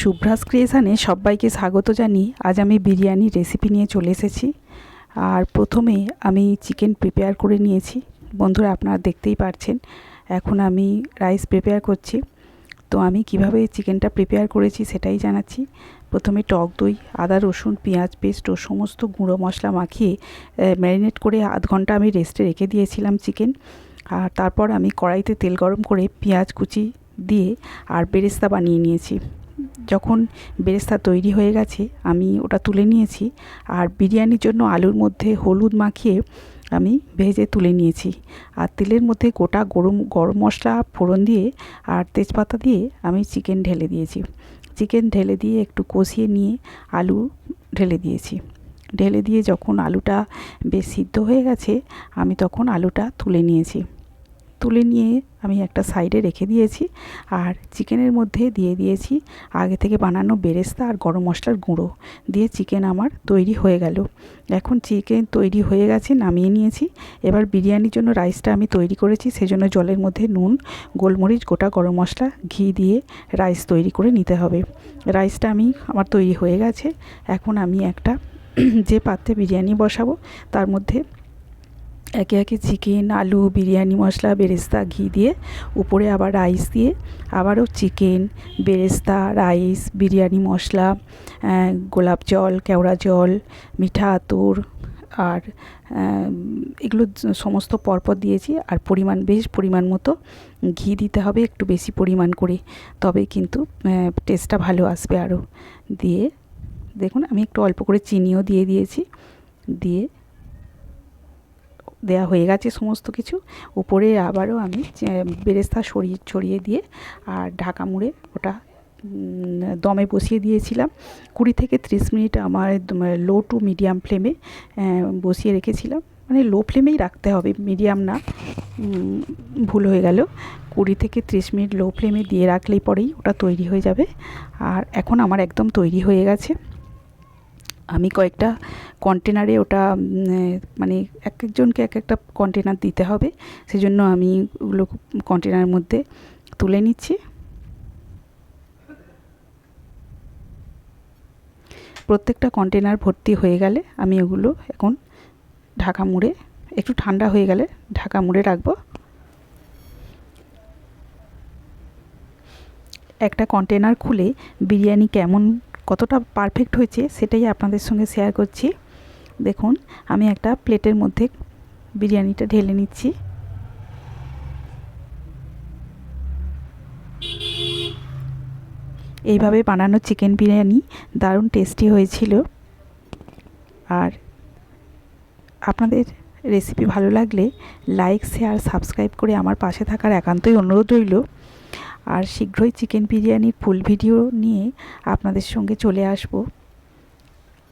শুভ্রাস ক্রিয়েশানে সবাইকে স্বাগত জানিয়ে আজ আমি বিরিয়ানির রেসিপি নিয়ে চলে এসেছি। আর প্রথমে আমি চিকেন প্রিপেয়ার করে নিয়েছি। বন্ধুরা, আপনারা দেখতেই পারছেন, এখন আমি রাইস প্রিপেয়ার করছি। তো আমি কীভাবে চিকেনটা প্রিপেয়ার করেছি সেটাই জানাচ্ছি। প্রথমে টক দই, আদা রসুন, পেঁয়াজ পেস্ট ও সমস্ত গুঁড়ো মশলা মাখিয়ে ম্যারিনেট করে আধ ঘণ্টা আমি রেস্টে রেখে দিয়েছিলাম চিকেন আর তারপর আমি কড়াইতে তেল গরম করে পেঁয়াজ কুচি দিয়ে আর বেরেস্তা বানিয়ে নিয়েছি। যখন বেরেস্তা তৈরি হয়ে গেছে, আমি ওটা তুলে নিয়েছি। আর বিরিয়ানির জন্য আলুর মধ্যে হলুদ মাখিয়ে আমি ভেজে তুলে নিয়েছি। আর তেলের মধ্যে গোটা গরম গরম মশলা, ফোড়ন দিয়ে আর তেজপাতা দিয়ে আমি চিকেন ঢেলে দিয়েছি। চিকেন ঢেলে দিয়ে একটু কষিয়ে নিয়ে আলু ঢেলে দিয়েছি। ঢেলে দিয়ে যখন আলুটা বেশ সিদ্ধ হয়ে গেছে, আমি তখন আলুটা তুলে নিয়েছি। তুলে নিয়ে আমি একটা সাইডে রেখে দিয়েছি আর চিকেনের মধ্যে দিয়ে দিয়েছি আগে থেকে বানানো বেরেস্তা আর গরম মশলার গুঁড়ো দিয়ে চিকেন আমার তৈরি হয়ে গেল। এখন চিকেন তৈরি হয়ে গেছে, নামিয়ে নিয়েছি। এবার বিরিয়ানির জন্য রাইসটা আমি তৈরি করেছি, সেজন্য জলের মধ্যে নুন, গোলমরিচ, গোটা গরম মশলা, ঘি দিয়ে রাইস তৈরি করে নিতে হবে। রাইসটা আমি, আমার তৈরি হয়ে গেছে। এখন আমি একটা যে পাত্রে বিরিয়ানি বসাবো, তার মধ্যে একে একে চিকেন আলু, বিরিয়ানি, মশলা, বেরেস্তা, ঘি দিয়ে উপরে আবার রাইস দিয়ে আবারও চিকেন বেরেস্তা রাইস বিরিয়ানি, মশলা গোলাপ জল, কেওড়া জল, মিঠা আতর আর এগুলো সমস্ত পরপর দিয়েছি আর পরিমাণ বেশ পরিমাণ মতো ঘি দিতে হবে, একটু বেশি পরিমাণ করে। তবে কিন্তু টেস্টটা ভালো আসবে আরও দিয়ে, দেখুন আমি একটু অল্প করে চিনিও দিয়ে দিয়েছি। দিয়ে দেয়া হয়ে গেছে সমস্ত কিছু। উপরে আবারও আমি বেরেস্তা সরিয়ে, ছড়িয়ে দিয়ে আর ঢাকা মুড়ে ওটা দমে বসিয়ে দিয়েছিলাম। কুড়ি থেকে ত্রিশ মিনিট আমার লো টু মিডিয়াম ফ্লেমে বসিয়ে রেখেছিলাম। মানে লো ফ্লেমেই রাখতে হবে মিডিয়াম না। ভুল হয়ে গেল। কুড়ি থেকে ত্রিশ মিনিট লো ফ্লেমে দিয়ে রাখলেই পরেই ওটা তৈরি হয়ে যাবে। আর এখন আমার একদম তৈরি হয়ে গেছে। আমি কয়েকটা কন্টেনারে ওটা মানে এক একজনকে এক একটা কন্টেনার দিতে হবে। সেজন্য আমি ওগুলো কন্টেনারের মধ্যে তুলে নিচ্ছি। প্রত্যেকটা কন্টেনার ভর্তি হয়ে গেলে আমি ওগুলো এখন ঢাকা মুড়ে, একটু ঠান্ডা হয়ে গেলে ঢাকা মুড়ে রাখব। একটা কন্টেনার খুলে বিরিয়ানি কেমন কতটা পারফেক্ট হয়েছে সেটাই আপনাদের সঙ্গে শেয়ার করছি। দেখুন, আমি একটা প্লেটের মধ্যে বিরিয়ানিটা ঢেলে নিচ্ছি। এইভাবে বানানো চিকেন বিরিয়ানি দারুণ টেস্টি হয়েছিল। আর আপনাদের রেসিপি ভালো লাগলে লাইক শেয়ার সাবস্ক্রাইব করে আমার পাশে থাকার একান্তই অনুরোধ রইল। আর শীঘ্রই চিকেন বিরিয়ানির ফুল ভিডিও নিয়ে আপনাদের সঙ্গে চলে আসব।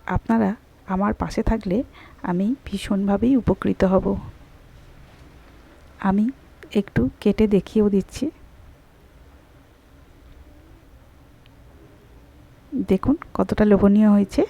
আপনারা আমার পাশে থাকলে আমি ভীষণভাবেই উপকৃত হব। আমি একটু কেটে দেখিয়েও দিচ্ছি। দেখুন কতটা লোভনীয় হয়েছে।